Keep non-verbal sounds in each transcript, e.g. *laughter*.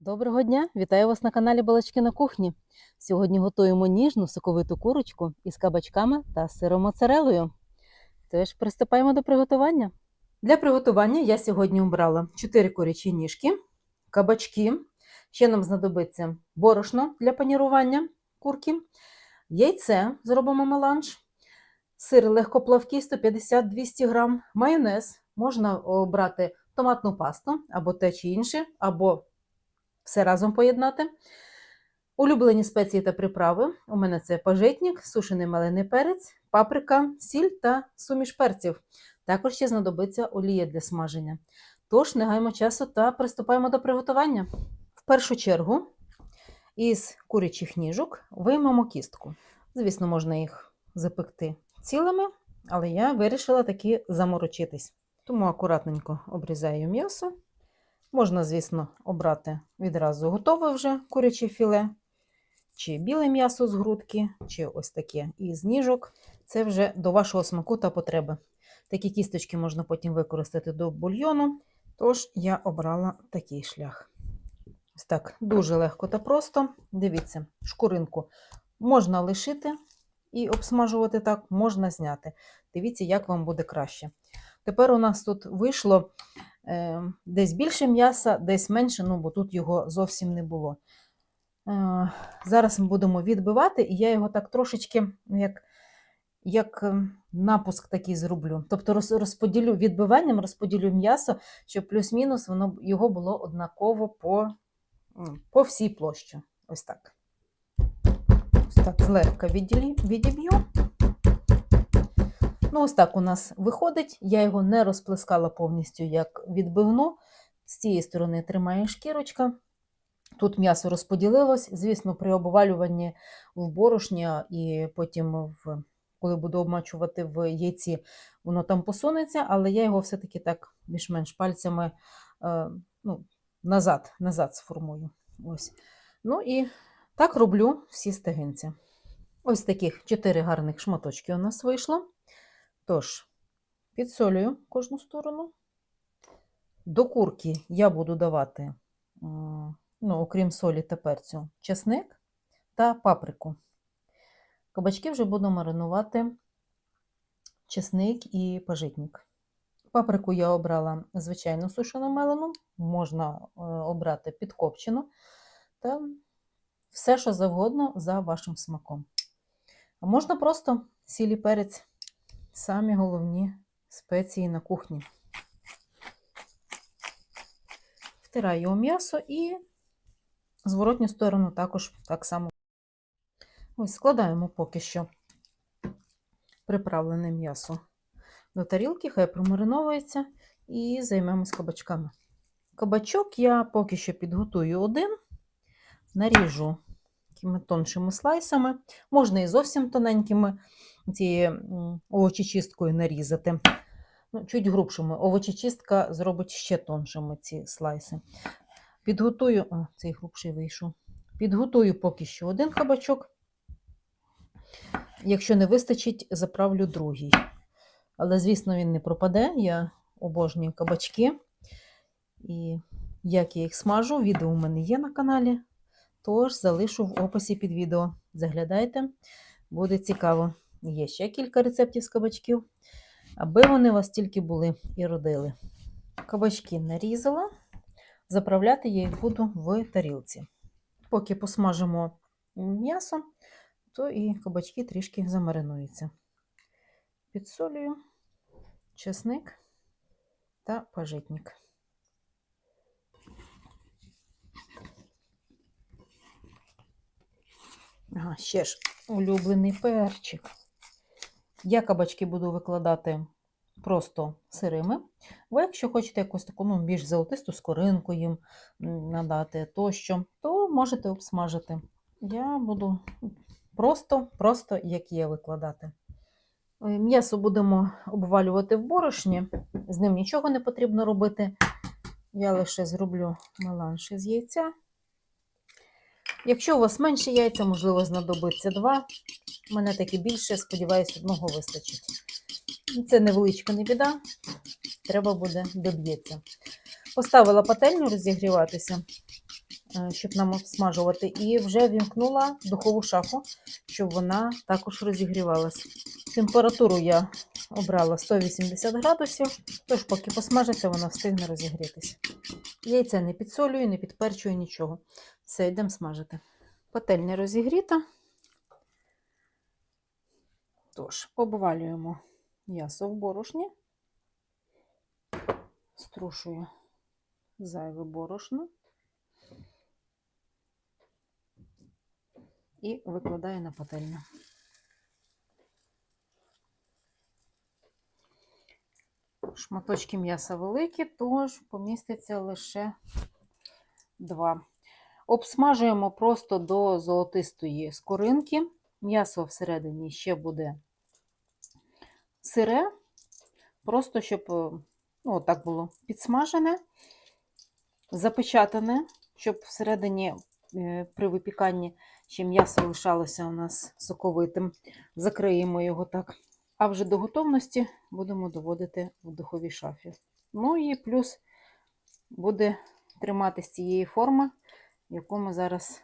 Доброго дня! Вітаю вас на каналі Балачки на кухні. Сьогодні готуємо ніжну соковиту курочку із кабачками та сиром моцарелою. Тож приступаємо до приготування. Для приготування я сьогодні обрала 4 курячі ніжки, кабачки. Ще нам знадобиться борошно для панірування курки, яйце зробимо меланж, сир легкоплавкий 150-200 грам, майонез. Можна обрати томатну пасту або те чи інше, або все разом поєднати. Улюблені спеції та приправи. У мене це пажитник, сушений мелений перець, паприка, сіль та суміш перців. Також ще знадобиться олія для смаження. Тож, не гаймо часу та приступаємо до приготування. В першу чергу із курячих ніжок виймемо кістку. Звісно, можна їх запекти цілими, але я вирішила таки заморочитись. Тому акуратненько обрізаю м'ясо. Можна, звісно, обрати відразу готове вже куряче філе, чи біле м'ясо з грудки, чи ось таке із ніжок. Це вже до вашого смаку та потреби. Такі кісточки можна потім використати до бульйону, тож я обрала такий шлях. Ось так, дуже легко та просто. Дивіться, шкуринку можна лишити і обсмажувати так, можна зняти. Дивіться, як вам буде краще. Тепер у нас тут вийшло десь більше м'яса, десь менше, ну бо тут його зовсім не було. Е, зараз ми будемо відбивати, і я його так трошечки, ну, як, як е, напуск такий зроблю. Тобто розподілю відбиванням, розподілю м'ясо, щоб плюс-мінус воно його було однаково по, по всій площі. Ось так. Ось так злегка відіб'ю. Ну, ось так у нас виходить. Я його не розплескала повністю як відбивну. З цієї сторони тримає шкірочка. Тут м'ясо розподілилось. Звісно, при обвалюванні в борошні і потім, в, коли буду обмачувати в яйці, воно там посунеться, але я його все-таки так більш-менш пальцями е, ну, назад, назад сформую. Ось. Ну і так роблю всі стегинці. Ось таких чотири гарних шматочки у нас вийшло. Тож, підсолюю кожну сторону. До курки я буду давати, ну, окрім солі та перцю, чесник та паприку. Кабачки вже буду маринувати чесник і пажитник. Паприку я обрала звичайну сушену мелену, можна е, обрати підкопчену та все, що завгодно за вашим смаком. А можна просто сіль і перець самі головні спеції на кухні. Втираю у м'ясо і зворотню сторону також так само. Ось складаємо поки що приправлене м'ясо до тарілки, хай промариновується, і займемось кабачками. Кабачок я поки що підготую один, наріжу такими тоншими слайсами, можна і зовсім тоненькими цією овочечисткою нарізати. Ну, Чуть грубшими. Овочечистка зробить ще тоншими ці слайси. Підготую, о, цей грубший вийшов. Підготую поки що один кабачок. Якщо не вистачить, заправлю другий. Але, звісно, він не пропаде. Я обожнюю кабачки. І як я їх смажу, відео у мене є на каналі. Тож залишу в описі під відео. Заглядайте, буде цікаво. Є ще кілька рецептів з кабачків, аби вони у вас тільки були і родили. Кабачки нарізала, заправляти я їх буду в тарілці. Поки посмажимо м'ясо, то і кабачки трішки замаринуються. Підсолюю, чесник та пажитник. Ага, ще ж улюблений перчик. Я кабачки буду викладати просто сирими. Ви, якщо хочете якусь таку ну, більш золотисту скоринку їм надати тощо, то можете обсмажити. Я буду просто, просто як є, викладати. Е, М'ясо будемо обвалювати в борошні, з ним нічого не потрібно робити. Я лише зроблю меланж із яйця. Якщо у вас менше яйця, можливо, знадобиться два. У мене таки більше, сподіваюся, одного вистачить. Це невеличка не біда, треба буде доб'ється. Поставила пательню розігріватися. е, щоб нам обсмажувати, і вже вімкнула духову шафу, щоб вона також розігрівалась. Температуру я обрала 180 градусів, тож поки посмажиться, вона встигне розігрітися. Яйце не підсолюю, не підперчую нічого. Все, йдемо смажити. Пательня розігріта. Тож, обвалюємо м'ясо в борошні, струшую зайве борошно і викладаю на пательню. Шматочки м'яса великі, тож поміститься лише два. Обсмажуємо просто до золотистої скоринки. М'ясо всередині ще буде сире, просто щоб е, ну, так було підсмажене, запечатане, щоб всередині е, при випіканні ще м'ясо лишалося у нас соковитим. Закриємо його так. А вже до готовності будемо доводити в духовій шафі. Ну і плюс буде триматись цієї форми, яку ми зараз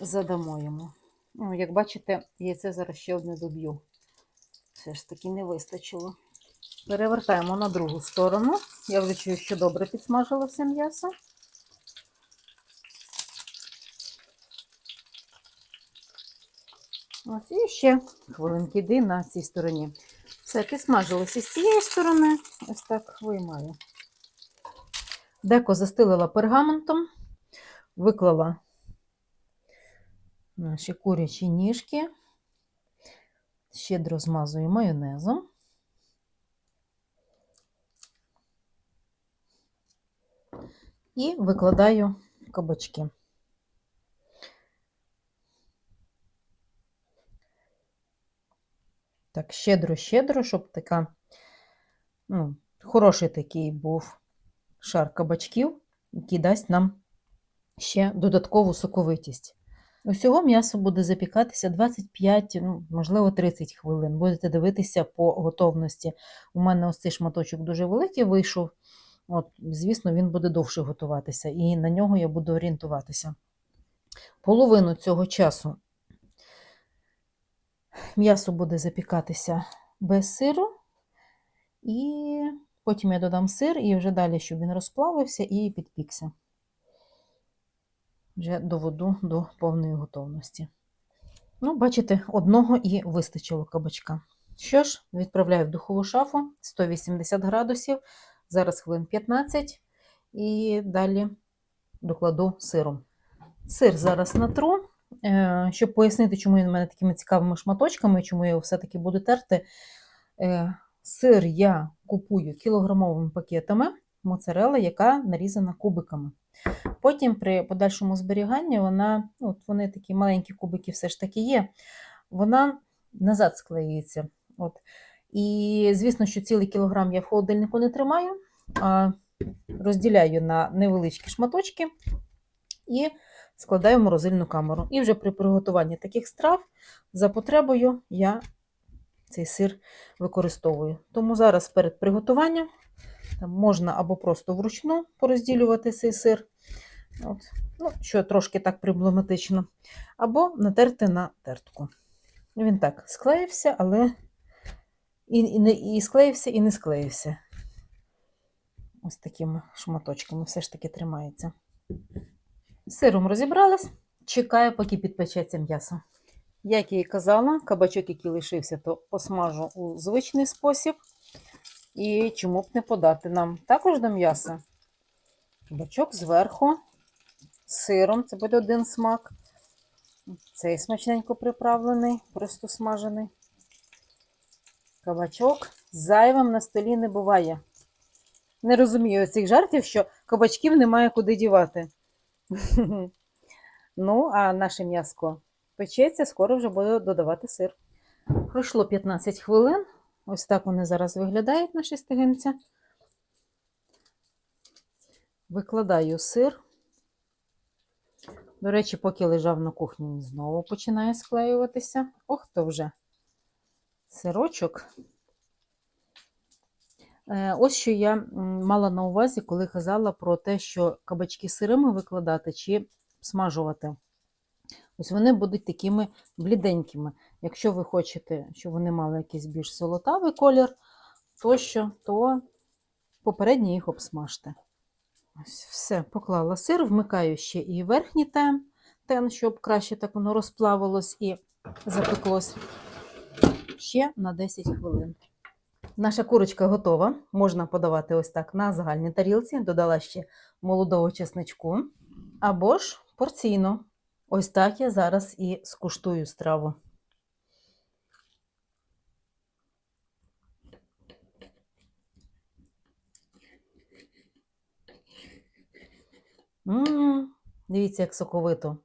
задамо йому. Ну, як бачите, яйце зараз ще одне доб'ю. Все ж таки не вистачило. Перевертаємо на другу сторону. Я вже чую, що добре підсмажилося м'ясо. Ось і ще хвилинки йди на цій стороні. Все, підсмажилося з цієї сторони. Ось так виймаю. Деко застелила пергаментом, виклала наші курячі ніжки, щедро змазую майонезом. І викладаю кабачки. Так, щедро-щедро, щоб така, ну, хороший такий був шар кабачків, який дасть нам ще додаткову соковитість. Усього м'ясо буде запікатися 25, ну, можливо, 30 хвилин. Будете дивитися по готовності. У мене ось цей шматочок дуже великий вийшов. От, Звісно, він буде довше готуватися, і на нього я буду орієнтуватися. Половину цього часу м'ясо буде запікатися без сиру, і потім я додам сир, і вже далі, щоб він розплавився і підпікся вже доведу до повної готовності. Ну, бачите, одного і вистачило кабачка. Що ж, відправляю в духову шафу 180 градусів, зараз хвилин 15, і далі докладу сиру. Сир зараз натру. Е, Щоб пояснити, чому він у мене такими цікавими шматочками, чому я його все-таки буду терти. Е, Сир я купую кілограмовими пакетами моцарела, яка нарізана кубиками. Потім при подальшому зберіганні вона, ну, от вони такі маленькі кубики все ж таки є, вона назад склеюється. От. І, звісно, що цілий кілограм я в холодильнику не тримаю, а розділяю на невеличкі шматочки і складаю в морозильну камеру. І вже при приготуванні таких страв за потребою я цей сир використовую. Тому зараз перед приготуванням можна або просто вручну порозділювати цей сир, От. Ну, що трошки так проблематично, або натерти на тертку. Він так склеївся, але і, і, і склеївся, і не склеївся. Ось такими шматочками все ж таки тримається. Сиром розібралась, чекаю, поки підпечеться м'ясо. Як я і казала, кабачок, який лишився, то посмажу у звичний спосіб. І чому б не подати нам також до м'яса? Кабачок зверху, з сиром, це буде один смак. Цей смачненько приправлений, просто смажений. Кабачок зайвим на столі не буває. Не розумію цих жартів, що кабачків немає куди дівати. *laughs* Ну, а наше м'яско печеться, скоро вже буду додавати сир. Пройшло 15 хвилин. Ось так вони зараз виглядають, наші стегенця. Викладаю сир. До речі, поки лежав на кухні, він знову починає склеюватися. Ох, то вже сирочок. Е, Ось що я мала на увазі, коли казала про те, що кабачки сирими викладати чи смажувати. Ось вони будуть такими бліденькими. Якщо ви хочете, щоб вони мали якийсь більш золотавий колір, тощо, то попередньо їх обсмажте. Ось все, поклала сир, вмикаю ще і верхній тен, тен, щоб краще так воно розплавилось і запеклось. Ще на 10 хвилин. Наша курочка готова. Можна подавати ось так на загальній тарілці. Додала ще молодого чесничку. Або ж порційно. Ось так я зараз і скуштую страву. М, Дивіться, як соковито.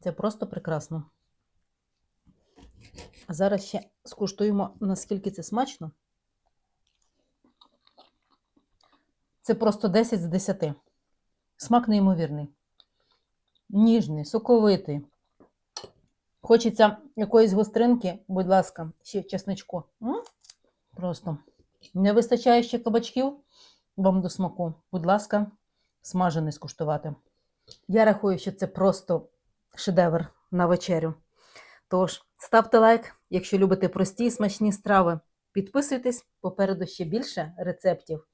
Це просто прекрасно. А зараз ще скуштуємо, наскільки це смачно. Це просто 10 з 10. Смак неймовірний. Ніжний, соковитий. Хочеться якоїсь гостринки, будь ласка, ще чесничку. М? Просто не вистачає ще кабачків вам до смаку. Будь ласка, смажений скуштувати. Я рахую, що це просто шедевр на вечерю. Тож, ставте лайк, якщо любите прості і смачні страви. Підписуйтесь, попереду ще більше рецептів.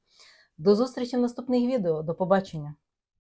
До зустрічі в наступних відео. До побачення!